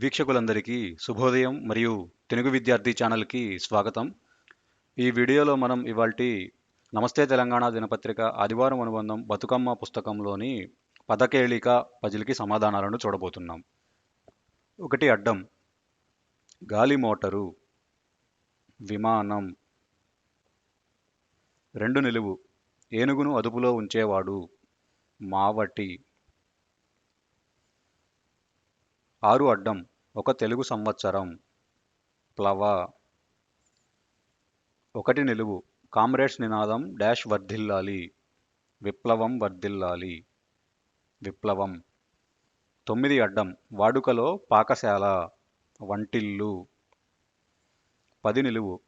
వీక్షకులందరికీ శుభోదయం మరియు తెలుగు విద్యార్థి ఛానల్కి స్వాగతం. ఈ వీడియోలో మనం ఇవాల్టి నమస్తే తెలంగాణ దినపత్రిక ఆదివారం అనుబంధం బతుకమ్మ పుస్తకంలోని పదకేళిక పజిల్కి సమాధానాలను చూడబోతున్నాం. ఒకటి అడ్డం గాలి మోటరు విమానం. రెండు నిలువు ఏనుగును అదుపులో ఉంచేవాడు మావటి. ఆరు అడ్డం ఒక తెలుగు సంవత్సరం. ప్లవ. ఒకటి నిలువు. కామ్రేడ్స్ నినాదం డాష్ వర్ధిల్లాలి. విప్లవం వర్ధిల్లాలి. విప్లవం. తొమ్మిది అడ్డం. వాడుకలో పాకశాల. వంటిల్లు. పది నిలువు.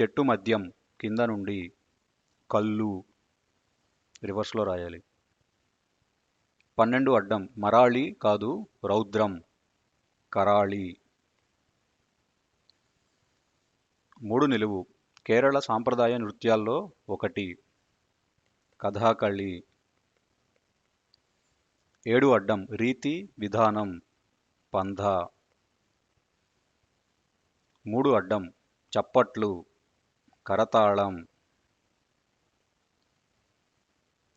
చెట్టు మద్యం కింద నుండి. కళ్ళు. రివర్స్లో రాయాలి. పన్నెండు అడ్డం. మరాళి కాదు రౌద్రం. కరాళి. మూడు నిలువు. కేరళ సాంప్రదాయ నృత్యాల్లో ఒకటి. కథాకళి. ఏడు అడ్డం. రీతి విధానం పంధ. మూడు అడ్డం. చప్పట్లు కరతాళం.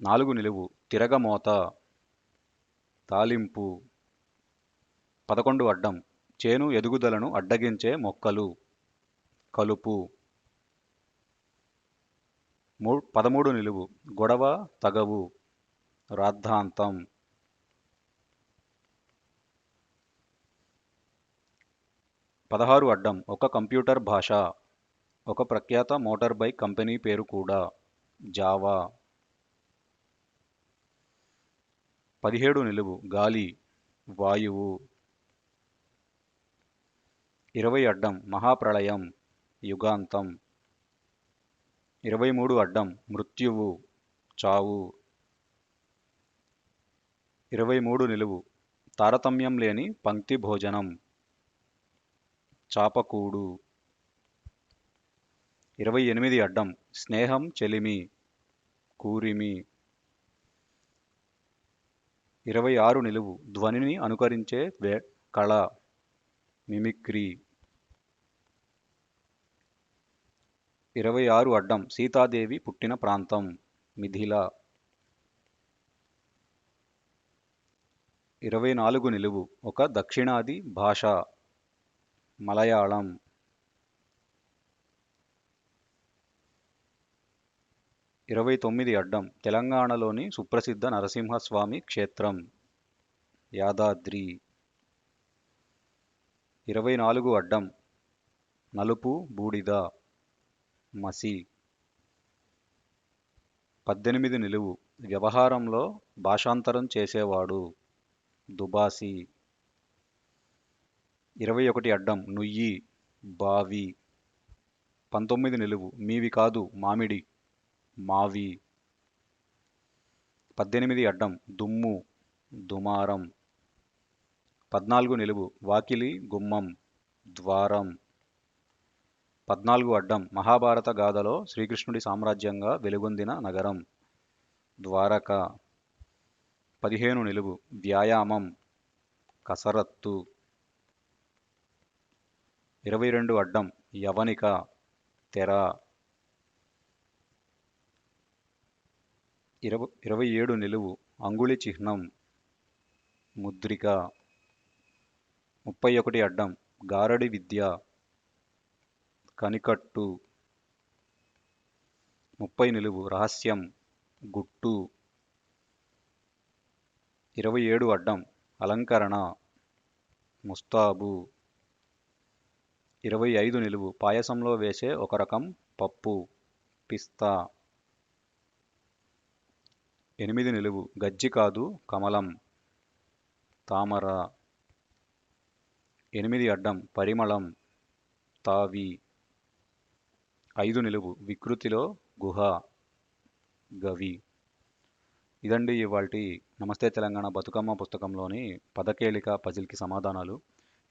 నాలుగు నిలువు. తిరగమోత తాలింపు. పదకొండు అడ్డం. చేను ఎదుగుదలను అడ్డగించే మొక్కలు. కలుపు. మూ పదమూడు నిలువు. గొడవ తగవు. రాద్ధాంతం. పదహారు అడ్డం. ఒక కంప్యూటర్ భాష. ఒక ప్రఖ్యాత మోటార్ బైక్ కంపెనీ పేరు కూడా. జావా. పదిహేడు నిలువు. గాలి. వాయువు. ఇరవై అడ్డం మహాప్రళయం యుగాంతం. ఇరవై మూడు అడ్డం మృత్యువు చావు. ఇరవై మూడు నిలువు తారతమ్యం లేని పంక్తి భోజనం. చాపకూడు. ఇరవై ఎనిమిది అడ్డం స్నేహం చెలిమి కూరిమి. ఇరవై ఆరు నిలువు ధ్వనిని అనుకరించే కళ. మిమిక్రీ. ఇరవై ఆరు అడ్డం సీతాదేవి పుట్టిన ప్రాంతం మిథిల. ఇరవై నాలుగు నిలువు ఒక దక్షిణాది భాష మలయాళం. ఇరవై తొమ్మిది అడ్డం తెలంగాణలోని సుప్రసిద్ధ నరసింహస్వామి క్షేత్రం యాదాద్రి. ఇరవై నాలుగు అడ్డం. నలుపు బూడిద. మసి. పద్దెనిమిది నిలువు. వ్యవహారంలో భాషాంతరం చేసేవాడు. దుబాసి. ఇరవై ఒకటి అడ్డం. నుయ్యి. బావి. పంతొమ్మిది నిలువు. మీవి కాదు మామిడి. మావి. పద్దెనిమిది అడ్డం. దుమ్ము. దుమారం. పద్నాలుగు నిలువు వాకిలి గుమ్మం ద్వారం. పద్నాలుగు అడ్డం మహాభారత గాథలో శ్రీకృష్ణుడి సామ్రాజ్యంగా వెలుగొందిన నగరం. ద్వారక. పదిహేను నిలువు వ్యాయామం కసరత్తు. ఇరవై రెండు అడ్డం యవనిక తెర. ఇరవై ఇరవై ఏడు నిలువు అంగుళి చిహ్నం ముద్రిక. ముప్పై ఒకటి అడ్డం. గారడి విద్య. కనికట్టు. ముప్పై నిలువు. రహస్యం. గుట్టు. ఇరవై ఏడు అడ్డం. అలంకరణ. ముస్తాబు. ఇరవై ఐదు నిలువు. పాయసంలో వేసే ఒక రకం పప్పు. పిస్తా. ఎనిమిది నిలువు. గజ్జి కాదు. కమలం. తామర. ఎనిమిది అడ్డం పరిమళం తావి. ఐదు నిలువు వికృతిలో గుహ గవి. ఇదండి ఇవాల్టి నమస్తే తెలంగాణ బతుకమ్మ పుస్తకంలోని పదకేళిక పజిల్కి సమాధానాలు.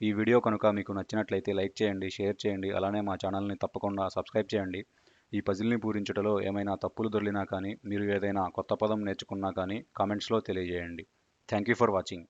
ఈ వీడియో కనుక మీకు నచ్చినట్లయితే లైక్ చేయండి షేర్ చేయండి అలానే మా ఛానల్ని తప్పకుండా సబ్స్క్రైబ్ చేయండి. ఈ పజిల్ని పూరించుటలో ఏమైనా తప్పులు దొరికినా కానీ మీరు ఏదైనా కొత్త పదం నేర్చుకున్నా కానీ కామెంట్స్లో తెలియజేయండి. Thank you for watching.